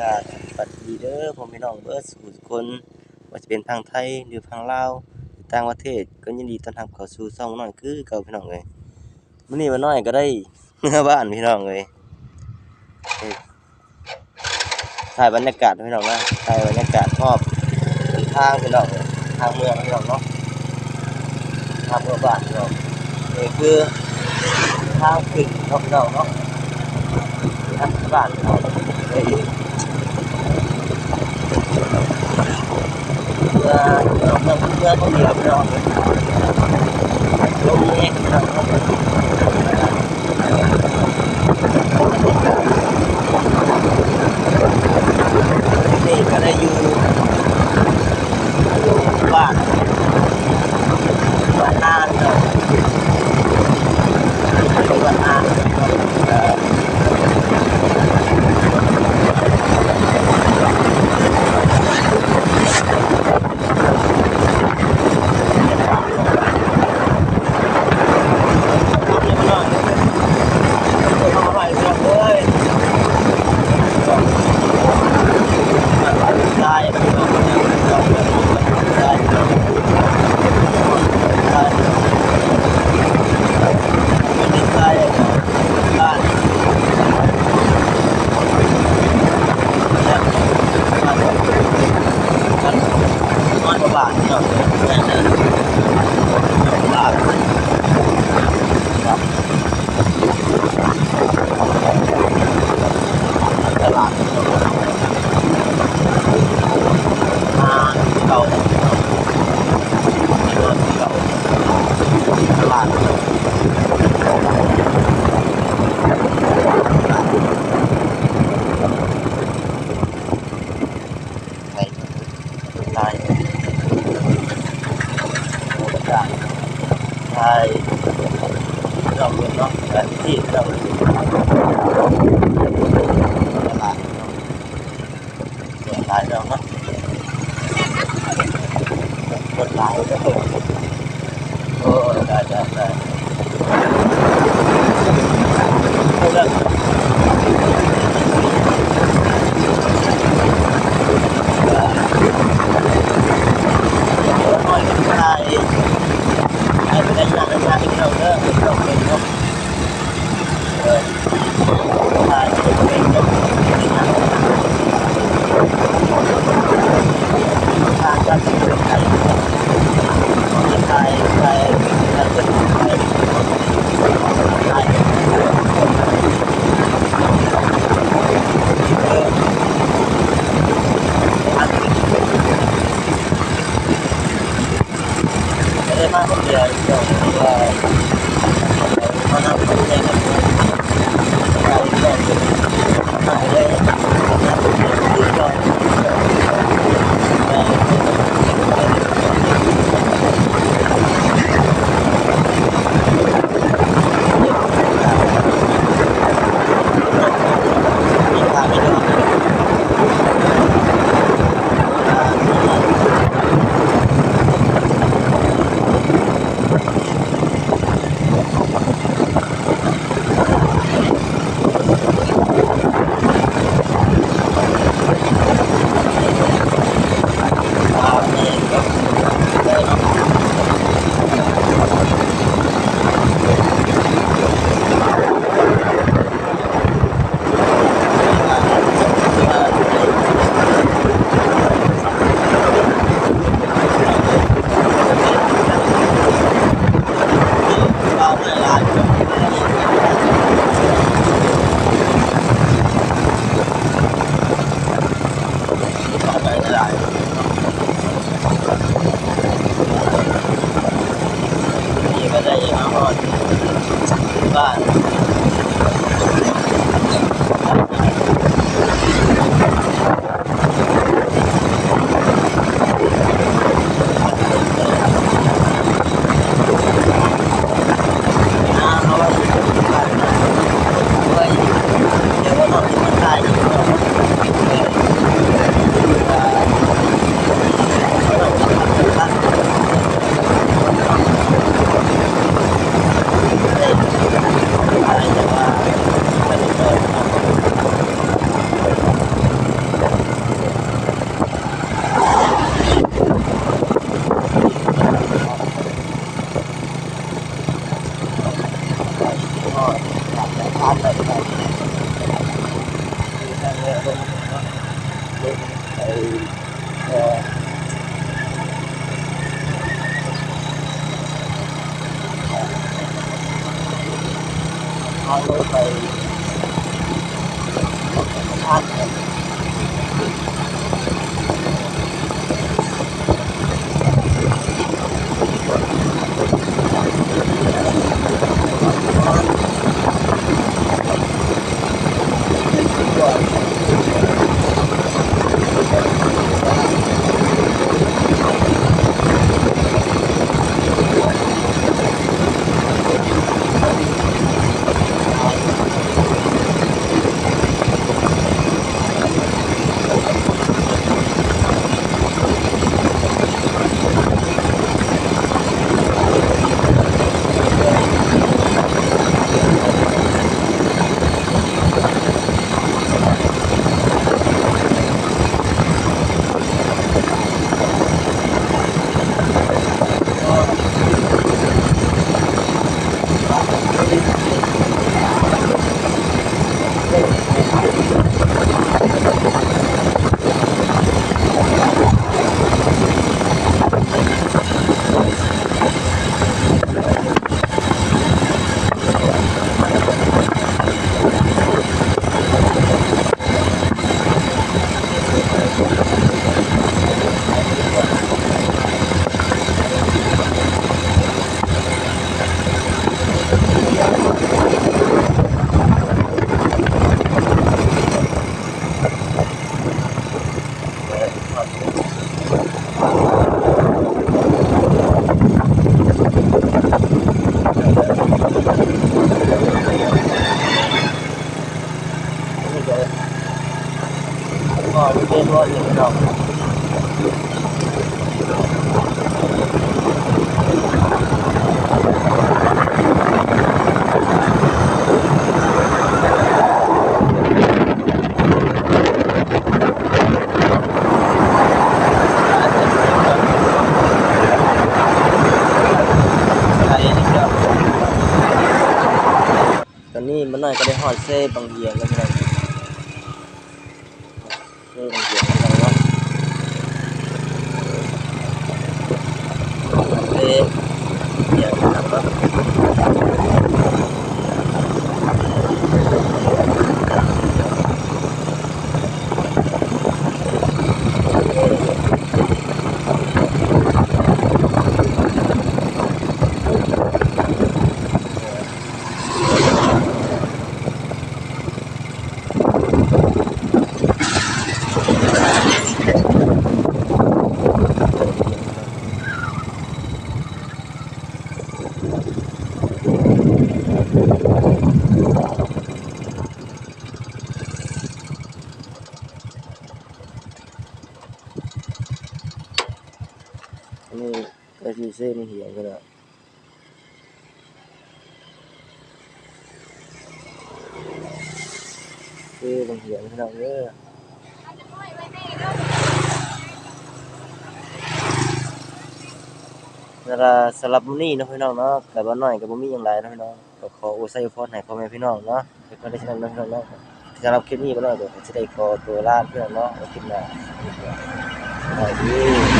ก็สวัสดีเด้อผมพี่น้องเบิร์ดสู่คนว่าจะเป็นทางไทยหรือทางลาวต่างประเทศก็ยินดีต้อนรับเข้าสู่ช่องน้อยคือเก่าพี่น้องเลยมื้อนี้ว่าน้อยก็ได้เมื่อบ้านพี่น้องเลยถ่ายบรรยากาศพี่น้องนะถ่ายบรรยากาศรอบทางพี่น้องทางเมืองพี่น้องเนาะทางเมืองบ้านพี่น้องนี่คือทางขึ้นพี่น้องเนาะทางบ้านพี่น้อง เอ้ยเพื่อเพื่อเพื่อเพื่อคนเดียวไม่รอดเลยลงนี้นะครับนี่ก็ได้อยู่อยู่บ้านบ้านนานเนาะอยู่บ้านนานเอ่อทำยังไงทำอะไรกันเลยได้ไม่ต้องได้ได้ไม่ได้บ้านมันบาทเนาะนั่นน่ะบาทตลาดมาเก่าเก่าตลาดไปตายตายใช่เราเนาะแต่ที่เราตลาดเน know, uh, um, เอา อนนี้มันน่อยก็ได้หอดเซ่บางเยียงแล้วพี่น้องเซ่บางเยียงแล้วเนาะเซ่เยียงนะครับเนาะ อันนี้ก็คือเซ่ในเหียงก็ได้เซ่บางเหียงพี่น้องเด้อสำหรับสำหรับมื้อนี้นะพี่น้องเนาะก็บ่น้อยก็บ่มีหยังหลายนะพี่น้องก็ขออวยพรให้พ่อแม่พี่น้องเนาะให้เพิ่นได้ฉะนั้นเนะพี่น้องเนาะสำหรับคลิปนี้บ่น้อยก็สิได้ขอตัวลาเพี่องเนาะคลิปหน้าสวัสดี